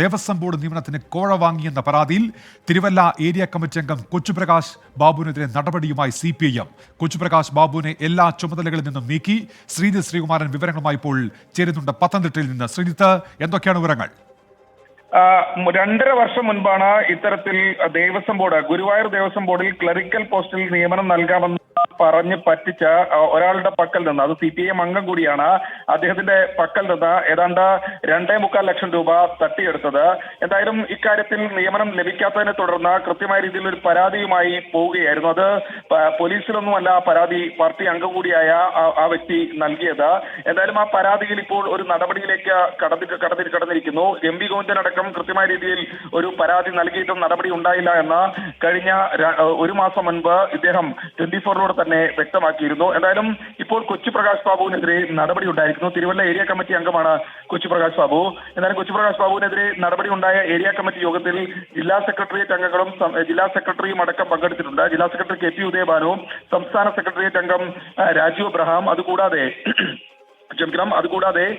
Devaswom board നിയമനത്തിന് കോഴ വാങ്ങിയെന്ന പരാതിയിൽ തിരുവല്ല ഏരിയ കമ്മിറ്റി അംഗം കൊച്ചുപ്രകാശ് ബാബുവിനെതിരെ നടപടിയുമായി C P I M. Kochuprakash ബാബുവിനെ എല്ലാ ചുമതലകളിൽ നിന്നും നീക്കി ശ്രീജിത് ശ്രീകുമാരൻ വിവരങ്ങളുമായി ഇപ്പോൾ ചേരുന്നുണ്ട് പത്തനംതിട്ടയിൽ നിന്ന്. ശ്രീജിത്ത് എന്തൊക്കെയാണ് വിവരങ്ങൾ? രണ്ടര വർഷം മുൻപാണ് ഇത്തരത്തിൽ ദേവസ്വം ബോർഡ് ഗുരുവായൂർ ദേവസ്വം ബോർഡിൽ ക്ലറിക്കൽ പോസ്റ്റിൽ നിയമനം നൽകാമെന്ന് പറഞ്ഞ് പറ്റിച്ച ഒരാളുടെ പക്കൽ നിന്ന് അത് സി പി എം അംഗം കൂടിയാണ് അദ്ദേഹത്തിന്റെ പക്കൽ നിന്ന് ഏതാണ്ട് രണ്ടേ മുക്കാൽ ലക്ഷം രൂപ തട്ടിയെടുത്തത്. എന്തായാലും ഇക്കാര്യത്തിൽ നിയമനം ലഭിക്കാത്തതിനെ തുടർന്ന് കൃത്യമായ രീതിയിൽ ഒരു പരാതിയുമായി പോവുകയായിരുന്നു. അത് പോലീസിലൊന്നുമല്ല പരാതി പാർട്ടി അംഗം കൂടിയായ ആ- ആ വ്യക്തി നൽകിയത്. എന്തായാലും ആ പരാതിയിൽ ഇപ്പോൾ ഒരു നടപടിയിലേക്ക് കടന്നി കടന്നി കടന്നിരിക്കുന്നു. എം വി ഗോവിന്ദനടക്കം കൃത്യമായ രീതിയിൽ ഒരു പരാതി നൽകിയിട്ടും നടപടി ഉണ്ടായില്ല എന്ന് കഴിഞ്ഞ ഒരു മാസം മുൻപ് ഇദ്ദേഹം ട്വന്റി ഫോറിലൂടെ തന്നെ വ്യക്തമാക്കിയിരുന്നു. എന്തായാലും ഇപ്പോൾ കൊച്ചു പ്രകാശ് ബാബുവിനെതിരെ നടപടി ഉണ്ടായിരിക്കുന്നു. തിരുവല്ല ഏരിയ കമ്മിറ്റി അംഗമാണ് കൊച്ചു പ്രകാശ് ബാബു. എന്നാലും കൊച്ചു പ്രകാശ് ബാബുവിനെതിരെ നടപടി ഉണ്ടായ ഏരിയ കമ്മിറ്റി യോഗത്തിൽ ജില്ലാ സെക്രട്ടേറിയറ്റ് അംഗങ്ങളും ജില്ലാ സെക്രട്ടറിയും അടക്കം പങ്കെടുത്തിട്ടുണ്ട്. ജില്ലാ സെക്രട്ടറി കെ പി ഉദയഭാനുവും സംസ്ഥാന സെക്രട്ടേറിയറ്റ് അംഗം രാജു അബ്രഹാം. അതുകൂടാതെ ക്ഷമിക്കണം. അതുകൂടാതെ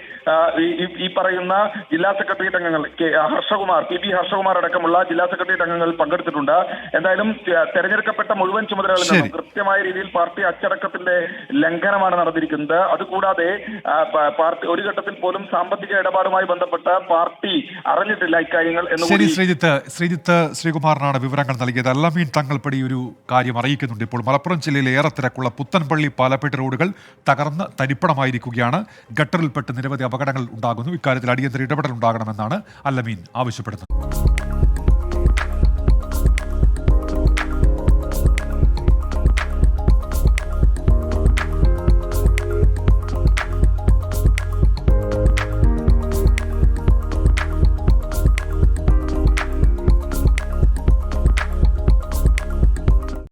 ഈ- പറയുന്ന ജില്ലാ സെക്രട്ടേറിയറ്റ് അംഗങ്ങൾ K Harshakumar P B Harshakumar അടക്കമുള്ള ജില്ലാ സെക്രട്ടേറിയറ്റ് അംഗങ്ങൾ പങ്കെടുത്തിട്ടുണ്ട്. എന്തായാലും തെരഞ്ഞെടുക്കപ്പെട്ട മുഴുവൻ ചുമതലകളിൽ നിന്നും കൃത്യമായ രീതിയിൽ പാർട്ടി അച്ചടക്കത്തിന്റെ ലംഘനമാണ് നടന്നിരിക്കുന്നത്. അതുകൂടാതെ പാർട്ടി ഒരു ഘട്ടത്തിൽ പോലും സാമ്പത്തിക ഇടപാടുമായി ബന്ധപ്പെട്ട പാർട്ടി അറിഞ്ഞിട്ടില്ല ഇക്കാര്യങ്ങൾ ശരി ശ്രീജിത്ത്. ശ്രീജിത്ത് ശ്രീകുമാറിനാണ് വിവരങ്ങൾ നൽകിയത്. അല്ലമീൻ തങ്ങൾപ്പടി ഒരു കാര്യം അറിയിക്കുന്നുണ്ട് ഇപ്പോൾ. മലപ്പുറം ജില്ലയിലെ ഏറെ തിരക്കുള്ള പുത്തൻപള്ളി പാലപ്പേട്ട് റോഡുകൾ തകർന്ന് തരിപ്പണമായിരിക്കുകയാണ്. ഗട്ടറിൽപ്പെട്ട് നിരവധി അപകടങ്ങൾ ഉണ്ടാകുന്നു. ഇക്കാര്യത്തിൽ അടിയന്തര ഇടപെടൽ ഉണ്ടാകണമെന്നാണ് അല്ലമീൻ ആവശ്യപ്പെടുന്നത്.